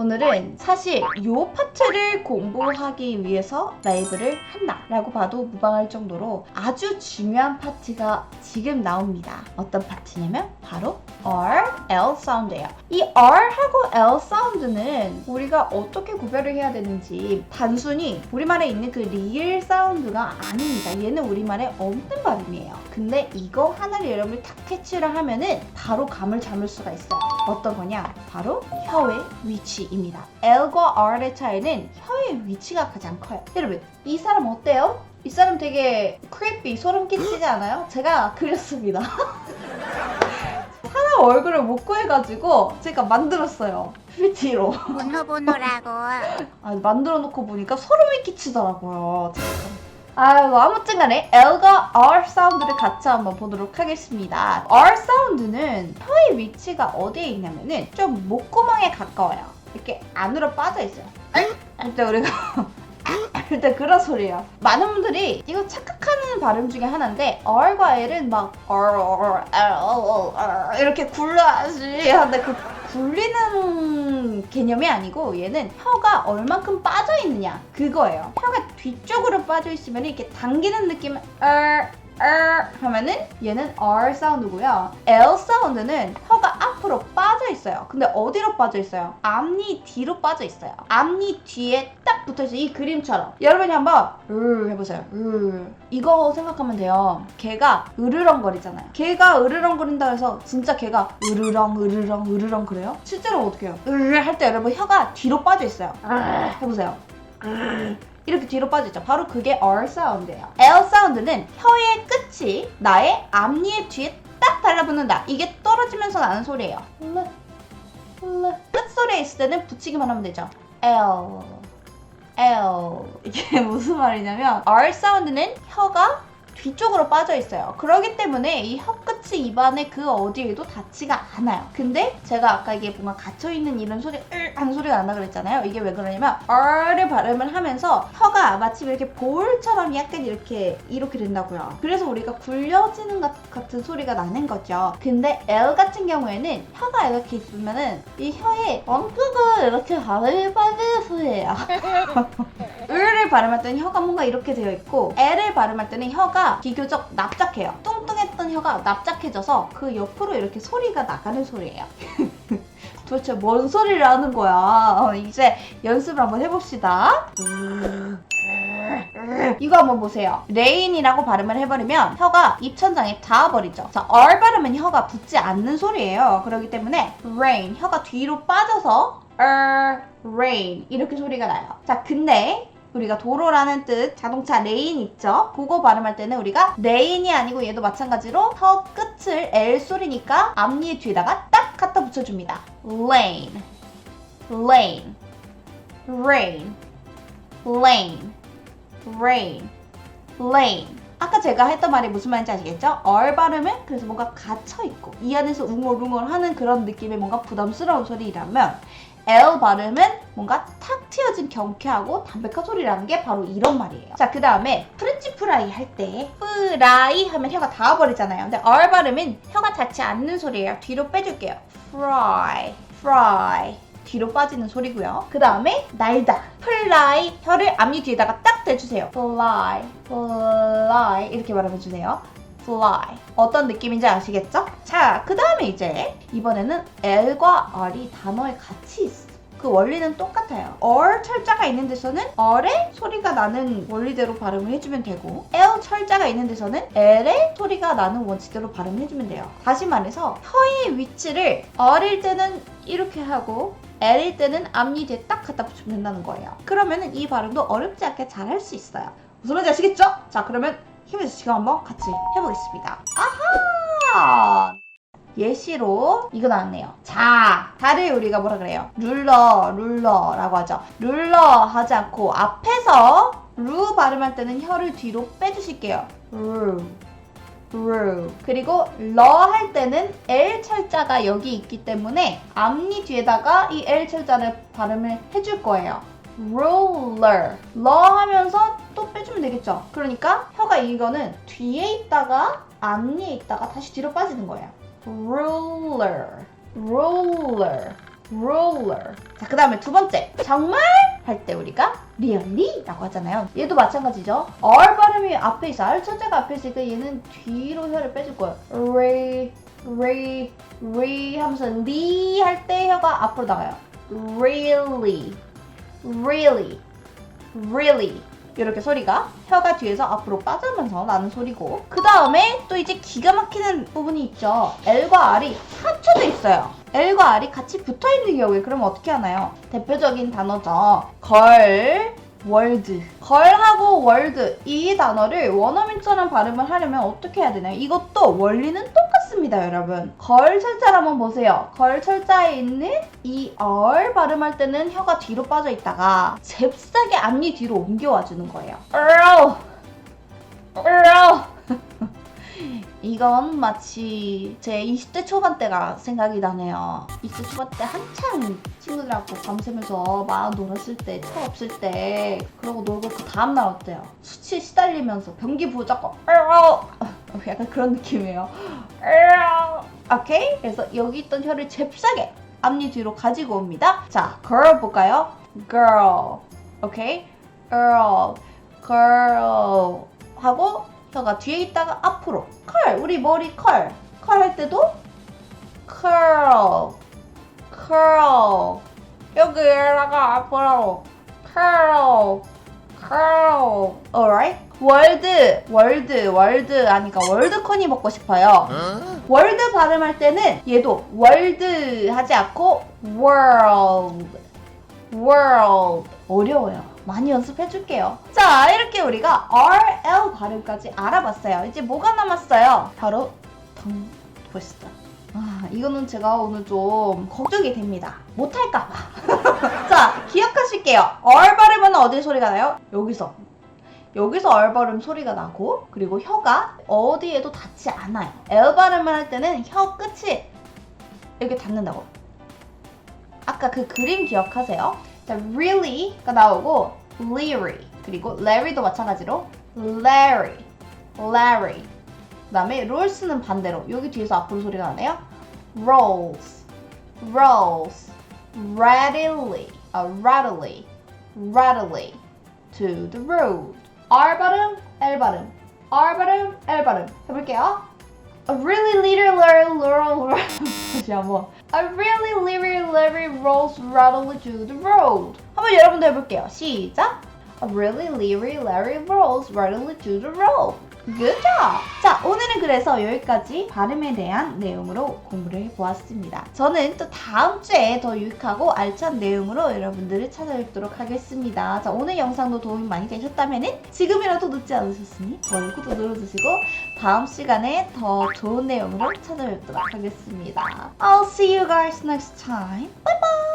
오늘은 사실 요 파트를 공부하기 위해서 라이브를 한다 라고 봐도 무방할 정도로 아주 중요한 파트가 지금 나옵니다. 어떤 파트냐면 바로 R, L 사운드예요. 이 R하고 L 사운드 는 우리가 어떻게 구별을 해야 되는지 단순히 우리말에 있는 그 리을 사운드가 아닙니다. 얘는 우리말에 없는 발음이에요. 근데 이거 하나를 여러분이 탁 캐치를 하면은 바로 감을 잡을 수가 있어요. 어떤 거냐? 바로 혀의 위치입니다. L과 R의 차이는 혀의 위치가 가장 커요. 여러분, 이 사람 어때요? 이 사람 되게 creepy, 소름 끼치지 않아요? 제가 그렸습니다. 사람 얼굴을 못 구해가지고 제가 만들었어요. 보노보노라고 아, 만들어 놓고 보니까 소름이 끼치더라고요. 잠깐. 아이고, 아무튼 간에 L과 R 사운드를 같이 한번 보도록 하겠습니다. R 사운드는 혀의 위치가 어디에 있냐면은 좀 목구멍에 가까워요. 이렇게 안으로 빠져 있어요. 일단 우리가 일단 그런 소리예요. 많은 분들이 이거 착각하는 발음 중에 하나인데 R과 L은 막 이렇게 굴러야지 하는데 그 굴리는 개념이 아니고 얘는 혀가 얼만큼 빠져 있느냐 그거예요. 혀가 뒤쪽으로 빠져 있으면 이렇게 당기는 느낌은 R, R 하면은 얘는 R 사운드고요. L 사운드는 혀가 앞으로 빠져 있어요. 근데 어디로 빠져 있어요? 앞니 뒤로 빠져 있어요. 앞니 뒤에 딱 붙어 있어요. 이 그림처럼. 여러분이 한번 으 해보세요. 으 이거 생각하면 돼요. 개가 으르렁거리잖아요. 개가 으르렁거린다 해서 진짜 개가 으르렁 으르렁 으르렁 그래요? 실제로 어떻게 해요? 으할 때 여러분 혀가 뒤로 빠져 있어요. 으 해보세요. 으 이렇게 뒤로 빠지죠. 바로 그게 R 사운드예요. L 사운드는 혀의 끝이 나의 앞니의 뒤에 딱 달라붙는다. 이게 떨어지면서 나는 소리예요. 르, 르. 끝소리에 있을 때는 붙이기만 하면 되죠. L, L. 이게 무슨 말이냐면 R 사운드는 혀가 뒤쪽으로 빠져 있어요. 그렇기 때문에 이 혀 끝이 입안의 그 어디에도 닿지가 않아요. 근데 제가 아까 이게 뭔가 갇혀 있는 이런 소리, 으 하는 소리가 난다 그랬잖아요. 이게 왜 그러냐면 R을 발음을 하면서 혀가 마치 이렇게 볼처럼 약간 이렇게 이렇게 된다고요. 그래서 우리가 굴려지는 것 같은 소리가 나는 거죠. 근데 L 같은 경우에는 혀가 이렇게 있으면은 이 혀에 엉크가 이렇게 발음이 빠지는 소리예요. 을을 발음할 때는 혀가 뭔가 이렇게 되어 있고 L을 발음할 때는 혀가 비교적 납작해요. 뚱뚱했던 혀가 납작해져서 그 옆으로 이렇게 소리가 나가는 소리예요. 도대체 뭔 소리를 하는 거야? 어, 이제 연습을 한번 해봅시다. 이거 한번 보세요. 레인이라고 발음을 해버리면 혀가 입천장에 닿아버리죠. 자, R 발음은 혀가 붙지 않는 소리예요. 그렇기 때문에 rain, 혀가 뒤로 빠져서 er, rain 이렇게 소리가 나요. 자, 근데 우리가 도로라는 뜻 자동차 레인 있죠? 그거 발음할 때는 우리가 레인이 아니고 얘도 마찬가지로 혀 끝을 L 소리니까 앞니 뒤에다가 딱 갖다 붙여줍니다. lane, lane, rain, lane, rain, lane. 아까 제가 했던 말이 무슨 말인지 아시겠죠? 얼 발음은 그래서 뭔가 갇혀있고 이 안에서 웅얼웅얼 하는 그런 느낌의 뭔가 부담스러운 소리라면 L 발음은 뭔가 탁 트여진 경쾌하고 담백한 소리라는 게 바로 이런 말이에요. 자, 그 다음에 프렌치 프라이 할 때 프라이 하면 혀가 닿아버리잖아요. 근데 R 발음은 혀가 닿지 않는 소리예요. 뒤로 빼줄게요. fry, fry. 뒤로 빠지는 소리고요. 그 다음에 날다, fly. 혀를 앞니 뒤에다가 딱 대주세요. fly, fly. 이렇게 발음해주세요. Fly. 어떤 느낌인지 아시겠죠? 자, 그 다음에 이제 이번에는 L과 R이 단어에 같이 있어. 그 원리는 똑같아요. R 철자가 있는 데서는 R의 소리가 나는 원리대로 발음을 해주면 되고 L 철자가 있는 데서는 L의 소리가 나는 원칙대로 발음을 해주면 돼요. 다시 말해서 혀의 위치를 R일 때는 이렇게 하고 L일 때는 앞니 뒤에 딱 갖다 붙이면 된다는 거예요. 그러면은 이 발음도 어렵지 않게 잘 할 수 있어요. 무슨 말인지 아시겠죠? 자, 그러면 힘내서 지금 한번 같이 해보겠습니다. 아하! 예시로 이거 나왔네요. 자, 다를 우리가 뭐라 그래요? 룰러, 룰러라고 하죠. 룰러 하지 않고 앞에서 루 발음할 때는 혀를 뒤로 빼주실게요. 루, 루. 그리고 러 할 때는 L 철자가 여기 있기 때문에 앞니 뒤에다가 이 L 철자를 발음을 해줄 거예요. Ruler. 러 하면서 또 빼주면 되겠죠. 그러니까 혀가 이거는 뒤에 있다가 앞니에 있다가 다시 뒤로 빠지는 거예요. ruler, ruler, ruler. 자, 그 다음에 두 번째. 정말 할 때 우리가 really 라고 하잖아요. 얘도 마찬가지죠. R 발음이 앞에 있어. R 첫째가 앞에 있으니까 얘는 뒤로 혀를 빼줄 거예요. re, re, re 하면서 li 할 때 혀가 앞으로 나가요. really, really, really. 이렇게 소리가 혀가 뒤에서 앞으로 빠지면서 나는 소리고 그 다음에 또 이제 기가 막히는 부분이 있죠 L과 R이 합쳐져 있어요 L과 R이 같이 붙어 있는 경우에 그러면 어떻게 하나요? 대표적인 단어죠 걸, 월드 걸하고 월드 이 단어를 원어민처럼 발음을 하려면 어떻게 해야 되나요? 이것도 원리는 똑같 습니다 여러분. 걸 철자를 한번 보세요. 걸 철자에 있는 이 얼 발음할 때는 혀가 뒤로 빠져 있다가 잽싸게 앞니 뒤로 옮겨와 주는 거예요. 으어 으어 이건 마치 제 20대 초반 때가 생각이 나네요. 20대 초반 때 한창 친구들하고 밤새면서 막 놀았을 때, 차 없을 때, 그러고 놀고 그 다음날 어때요? 수치에 시달리면서 변기 으어! 약간 그런 느낌이에요. 오케이? 그래서 여기 있던 혀를 잽싸게 앞니 뒤로 가지고 옵니다. 자, girl 볼까요? girl. 오케이? girl. girl. 하고 혀가 뒤에 있다가 앞으로. 컬 우리 머리 컬 컬 할 때도 curl. curl. 여기다가 앞으로. curl. curl. alright. 월드 월드 월드 하니까 월드콘이 먹고 싶어요. 월드 발음할 때는 얘도 월드 하지 않고 world. world. 어려워요. 많이 연습해 줄게요. 자, 이렇게 우리가 RL 발음까지 알아봤어요. 이제 뭐가 남았어요? 바로 덩 보시죠. 아, 이거는 제가 오늘 좀 걱정이 됩니다. 못할까봐. 자, 기억하실게요. R 발음은 어디 소리가 나요? 여기서. 여기서 R 발음 소리가 나고, 그리고 혀가 어디에도 닿지 않아요. L 발음을 할 때는 혀 끝이 이렇게 닿는다고. 아까 그 그림 기억하세요? 자, really가 나오고 leery 그리고 larry도 마찬가지로 larry, larry 그 다음에 rolls는 반대로 여기 뒤에서 앞으로 소리가 나네요 rolls, rolls readily, 아, readily, readily to the road R 발음, L 발음 R 발음, L 발음 해볼게요 A really little Larry Laurel 다시 한번 A really little Larry rolls rattle to the road 한번 여러분도 해볼게요 시작 A really little Larry rolls rattle to the road Good job! 자, 오늘은 그래서 여기까지 발음에 대한 내용으로 공부를 해보았습니다. 저는 또 다음 주에 더 유익하고 알찬 내용으로 여러분들을 찾아뵙도록 하겠습니다. 자, 오늘 영상도 도움이 많이 되셨다면 지금이라도 늦지 않으셨으니 좋아요, 구독 눌러주시고 다음 시간에 더 좋은 내용으로 찾아뵙도록 하겠습니다. I'll see you guys next time. Bye bye!